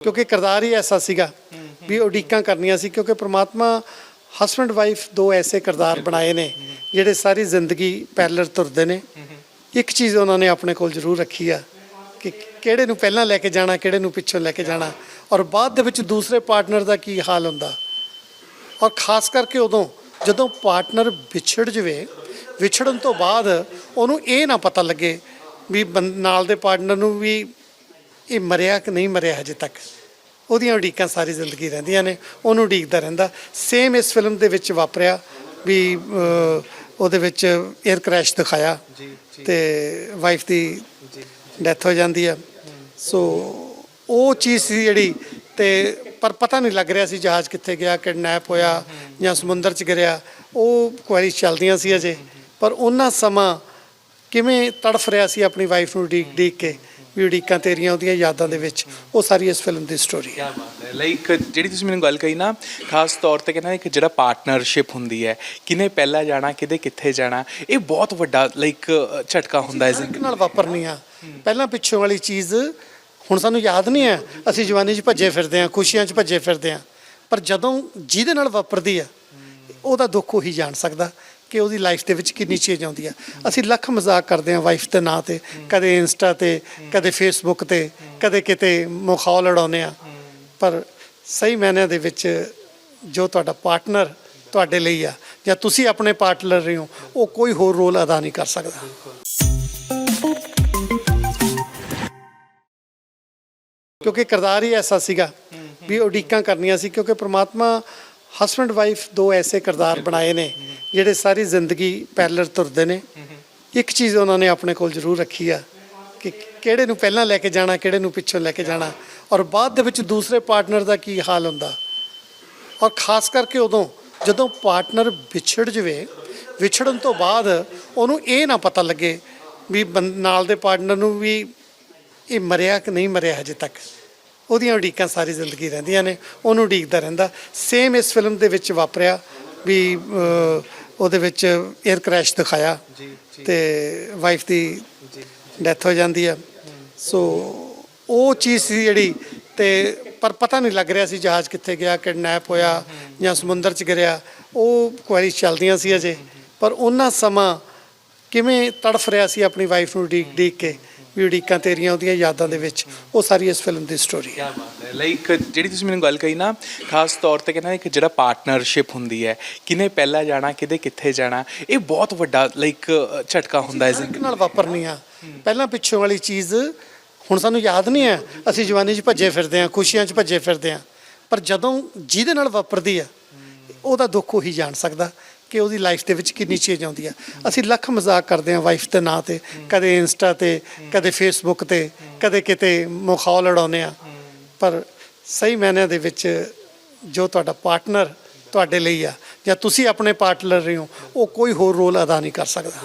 ਕਿਉਂਕਿ ਕਿਰਦਾਰ ਹੀ ਐਸਾ ਸੀਗਾ ਵੀ ਉਡੀਕਾਂ ਕਰਨੀਆਂ ਸੀ ਕਿਉਂਕਿ ਪ੍ਰਮਾਤਮਾ ਹਸਬੰਡ ਵਾਈਫ ਦੋ ਐਸੇ ਕਿਰਦਾਰ ਬਣਾਏ ਨੇ ਜਿਹੜੇ ਸਾਰੀ ਜ਼ਿੰਦਗੀ ਪੈਰਲਲ ਤੁਰਦੇ ਨੇ। ਇੱਕ ਚੀਜ਼ ਉਹਨਾਂ ਨੇ ਆਪਣੇ ਕੋਲ ਜ਼ਰੂਰ ਰੱਖੀ ਆ ਕਿ ਕਿਹੜੇ ਨੂੰ ਪਹਿਲਾਂ ਲੈ ਕੇ ਜਾਣਾ ਕਿਹੜੇ ਨੂੰ ਪਿੱਛੋਂ ਲੈ ਕੇ ਜਾਣਾ ਔਰ ਬਾਅਦ ਦੇ ਵਿੱਚ ਦੂਸਰੇ ਪਾਰਟਨਰ ਦਾ ਕੀ ਹਾਲ ਹੁੰਦਾ। ਔਰ ਖਾਸ ਕਰਕੇ ਉਦੋਂ ਜਦੋਂ ਪਾਰਟਨਰ ਵਿਛੜ ਜਵੇ ਵਿਛੜਨ ਤੋਂ ਬਾਅਦ ਉਹਨੂੰ ਇਹ ਨਾ ਪਤਾ ਲੱਗੇ ਵੀ ਨਾਲ ਦੇ ਪਾਰਟਨਰ ਨੂੰ ਵੀ ਇਹ ਮਰਿਆ ਕਿ ਨਹੀਂ ਮਰਿਆ ਹਜੇ ਤੱਕ? ਉਹਦੀਆਂ ਉਡੀਕਾਂ ਸਾਰੀ ਜ਼ਿੰਦਗੀ ਰਹਿੰਦੀਆਂ ਨੇ ਉਹਨੂੰ ਉਡੀਕਦਾ ਰਹਿੰਦਾ। ਸੇਮ ਇਸ ਫਿਲਮ ਦੇ ਵਿੱਚ ਵਾਪਰਿਆ ਵੀ ਅਹ, ਉਹਦੇ ਵਿੱਚ 에ਅਰ ਕ੍ਰੈਸ਼ ਦਿਖਾਇਆ ਤੇ ਵਾਈਫ ਦੀ ਡੈਥ ਹੋ ਜਾਂਦੀ ਆ। ਸੋ ਉਹ ਚੀਜ਼ ਸੀ ਜਿਹੜੀ ਤੇ ਪਰ ਪਤਾ ਨਹੀਂ ਲੱਗ ਰਿਹਾ ਸੀ ਜਹਾਜ਼ ਕਿੱਥੇ ਗਿਆ ਕਿਡਨੈਪ ਹੋਇਆ ਜਾਂ ਸਮੁੰਦਰ 'ਚ ਗਿਰਿਆ। ਉਹ ਕੁਐਰੀ ਚੱਲਦੀਆਂ ਸੀ ਅਜੇ। ਪਰ ਉਹਨਾਂ ਸਮਾਂ ਕਿਵੇਂ ਤੜਫ ਰਿਹਾ ਸੀ ਆਪਣੀ ਵਾਈਫ ਨੂੰ ਡੀਕ ਡੀਕ ਕੇ? ਵੀ ਉਡੀਕਾਂ ਤੇਰੀਆਂ ਉਹਦੀਆਂ ਯਾਦਾਂ ਦੇ ਵਿੱਚ। ਉਹ ਸਾਰੀ ਇਸ ਫਿਲਮ ਦੀ ਸਟੋਰੀ ਹੈ। ਲਾਈਕ ਜਿਹੜੀ ਤੁਸੀਂ ਮੈਨੂੰ ਗੱਲ ਕਹੀ ਨਾ ਖਾਸ ਤੌਰ ਤੇ ਕਹਿੰਦਾ ਇੱਕ ਜਿਹੜਾ ਪਾਰਟਨਰਸ਼ਿਪ ਹੁੰਦੀ ਹੈ ਕਿਨੇ ਪਹਿਲਾਂ ਜਾਣਾ ਕਿਤੇ ਕਿੱਥੇ ਜਾਣਾ ਇਹ ਬਹੁਤ ਵੱਡਾ ਲਾਈਕ ਝਟਕਾ ਹੁੰਦਾ ਹੈ ਜ਼ਿੰਦਗੀ ਨਾਲ ਵਾਪਰਨੀ ਆ। ਪਹਿਲਾਂ ਪਿੱਛੋਂ ਵਾਲੀ ਚੀਜ਼ ਹੁਣ ਸਾਨੂੰ ਯਾਦ ਨਹੀਂ ਹੈ। ਅਸੀਂ ਜਵਾਨੀ 'ਚ ਭੱਜੇ ਫਿਰਦੇ ਆ ਖੁਸ਼ੀਆਂ 'ਚ ਭੱਜੇ ਫਿਰਦੇ ਆ ਪਰ ਜਦੋਂ ਜਿਹਦੇ ਨਾਲ ਵਾਪਰਦੀ ਆ ਉਹਦਾ ਦੁੱਖ ਉਹੀ ਜਾਣ ਸਕਦਾ। ਕਿ ਉਹਦੀ ਲਾਈਫ ਦੇ ਵਿੱਚ ਕਿੰਨੀ ਚੇਂਜ ਆਉਂਦੀ ਆ ਅਸੀਂ ਲੱਖ ਮਜ਼ਾਕ ਕਰਦੇ ਆ ਵਾਈਫ ਦੇ ਨਾਂ ਤੇ। ਕਦੇ ਇੰਸਟਾ ਤੇ, ਕਦੇ ਫੇਸਬੁੱਕ ਤੇ, ਕਦੇ ਕਿਤੇ ਮਖੌਲ ਉਡਾਉਂਦੇ ਆ ਪਰ ਸਹੀ ਮਾਇਨਿਆਂ ਦੇ ਵਿੱਚ ਜੋ ਤੁਹਾਡਾ ਪਾਰਟਨਰ ਤੁਹਾਡੇ ਲਈ ਆ, ਜਾਂ ਤੁਸੀਂ ਆਪਣੇ ਪਾਰਟਨਰ ਰਹੇ ਹੋ, ਉਹ ਕੋਈ ਹੋਰ ਰੋਲ ਅਦਾ ਨਹੀਂ ਕਰ ਸਕਦਾ। ਕਿਉਂਕਿ ਕਿਰਦਾਰ ਹੀ ਐਸਾ ਸੀਗਾ ਵੀ ਉਡੀਕਾਂ ਕਰਨੀਆਂ ਸੀ, ਕਿਉਂਕਿ ਪ੍ਰਮਾਤਮਾ ਹਸਬੰਡ ਵਾਈਫ ਦੋ ਐਸੇ ਕਿਰਦਾਰ ਬਣਾਏ ਨੇ ਜਿਹੜੇ ਸਾਰੀ ਜ਼ਿੰਦਗੀ ਪੈਰਲਲ ਤੁਰਦੇ ਨੇ। ਇੱਕ ਚੀਜ਼ ਉਹਨਾਂ ਨੇ ਆਪਣੇ ਕੋਲ ਜ਼ਰੂਰ ਰੱਖੀ ਆ ਕਿ ਕਿਹੜੇ ਨੂੰ ਪਹਿਲਾਂ ਲੈ ਕੇ ਜਾਣਾ ਕਿਹੜੇ ਨੂੰ ਪਿੱਛੋਂ ਲੈ ਕੇ ਜਾਣਾ। ਔਰ ਬਾਅਦ ਦੇ ਵਿੱਚ ਦੂਸਰੇ ਪਾਰਟਨਰ ਦਾ ਕੀ ਹਾਲ ਹੁੰਦਾ? ਔਰ ਖਾਸ ਕਰਕੇ ਉਦੋਂ ਜਦੋਂ ਪਾਰਟਨਰ ਵਿਛੜ ਜਵੇ ਵਿਛੜਨ ਤੋਂ ਬਾਅਦ ਉਹਨੂੰ ਇਹ ਨਾ ਪਤਾ ਲੱਗੇ ਵੀ ਨਾਲ ਦੇ ਪਾਰਟਨਰ ਨੂੰ ਵੀ ਇਹ ਮਰਿਆ ਕਿ ਨਹੀਂ ਮਰਿਆ ਹਜੇ ਤੱਕ। ਉਹਦੀਆਂ ਉਡੀਕਾਂ ਸਾਰੀ ਜ਼ਿੰਦਗੀ ਰਹਿੰਦੀਆਂ ਨੇ ਉਹਨੂੰ ਉਡੀਕਦਾ ਰਹਿੰਦਾ। ਸੇਮ ਇਸ ਫਿਲਮ ਦੇ ਵਿੱਚ ਵਾਪਰਿਆ ਵੀ ਅਹ, ਉਹਦੇ ਵਿੱਚ 에ਅਰ ਕ੍ਰੈਸ਼ ਦਿਖਾਇਆ ਤੇ ਵਾਈਫ ਦੀ ਡੈਥ ਹੋ ਜਾਂਦੀ ਆ। ਸੋ ਉਹ ਚੀਜ਼ ਸੀ ਜਿਹੜੀ ਤੇ ਪਰ ਪਤਾ ਨਹੀਂ ਲੱਗ ਰਿਹਾ ਸੀ ਜਹਾਜ਼ ਕਿੱਥੇ ਗਿਆ ਕਿਡਨੈਪ ਹੋਇਆ ਜਾਂ ਸਮੁੰਦਰ 'ਚ ਗਿਰਿਆ। ਉਹ ਕੁਐਰੀ ਚੱਲਦੀਆਂ ਸੀ ਅਜੇ ਪਰ ਉਹਨਾਂ ਸਮਾਂ ਕਿਵੇਂ ਤੜਫ ਰਿਹਾ ਸੀ ਆਪਣੀ ਵਾਈਫ ਨੂੰ ਡੀਕ ਡੀਕ ਕੇ? ਵੀ ਉਡੀਕਾਂ ਤੇਰੀਆਂ ਉਹਦੀਆਂ ਯਾਦਾਂ ਦੇ ਵਿੱਚ। ਉਹ ਸਾਰੀ ਇਸ ਫਿਲਮ ਦੀ ਸਟੋਰੀ ਹੈ। ਲਾਈਕ ਜਿਹੜੀ ਤੁਸੀਂ ਮੈਨੂੰ ਗੱਲ ਕਹੀ ਨਾ ਖਾਸ ਤੌਰ ਤੇ ਕਹਿੰਦਾ ਇੱਕ ਜਿਹੜਾ ਪਾਰਟਨਰਸ਼ਿਪ ਹੁੰਦੀ ਹੈ ਕਿਨੇ ਪਹਿਲਾਂ ਜਾਣਾ ਕਿਤੇ ਕਿੱਥੇ ਜਾਣਾ ਇਹ ਬਹੁਤ ਵੱਡਾ ਲਾਈਕ ਝਟਕਾ ਹੁੰਦਾ ਹੈ ਜ਼ਿੰਦਗੀ ਨਾਲ ਵਾਪਰਨੀ ਆ। ਪਹਿਲਾਂ ਪਿੱਛੋਂ ਵਾਲੀ ਚੀਜ਼ ਹੁਣ ਸਾਨੂੰ ਯਾਦ ਨਹੀਂ ਹੈ। ਅਸੀਂ ਜਵਾਨੀ 'ਚ ਭੱਜੇ ਫਿਰਦੇ ਆ ਖੁਸ਼ੀਆਂ 'ਚ ਭੱਜੇ ਫਿਰਦੇ ਆ ਪਰ ਜਦੋਂ ਜਿਹਦੇ ਨਾਲ ਵਾਪਰਦੀ ਆ ਉਹਦਾ ਦੁੱਖ ਉਹੀ ਜਾਣ ਸਕਦਾ। ਕਿ ਉਹਦੀ ਲਾਈਫ ਦੇ ਵਿੱਚ ਕਿੰਨੀ ਚੇਂਜ ਆਉਂਦੀ ਆ ਅਸੀਂ ਲੱਖ ਮਜ਼ਾਕ ਕਰਦੇ ਆ ਵਾਈਫ ਦੇ ਨਾਂ ਤੇ। ਕਦੇ ਇੰਸਟਾ ਤੇ, ਕਦੇ ਫੇਸਬੁੱਕ ਤੇ, ਕਦੇ ਕਿਤੇ ਮਖੌਲ ਉਡਾਉਂਦੇ ਆ ਪਰ ਸਹੀ ਮਾਇਨਿਆਂ ਦੇ ਵਿੱਚ ਜੋ ਤੁਹਾਡਾ ਪਾਰਟਨਰ ਤੁਹਾਡੇ ਲਈ ਆ, ਜਾਂ ਤੁਸੀਂ ਆਪਣੇ ਪਾਰਟਨਰ ਰਹੇ ਹੋ, ਉਹ ਕੋਈ ਹੋਰ ਰੋਲ ਅਦਾ ਨਹੀਂ ਕਰ ਸਕਦਾ।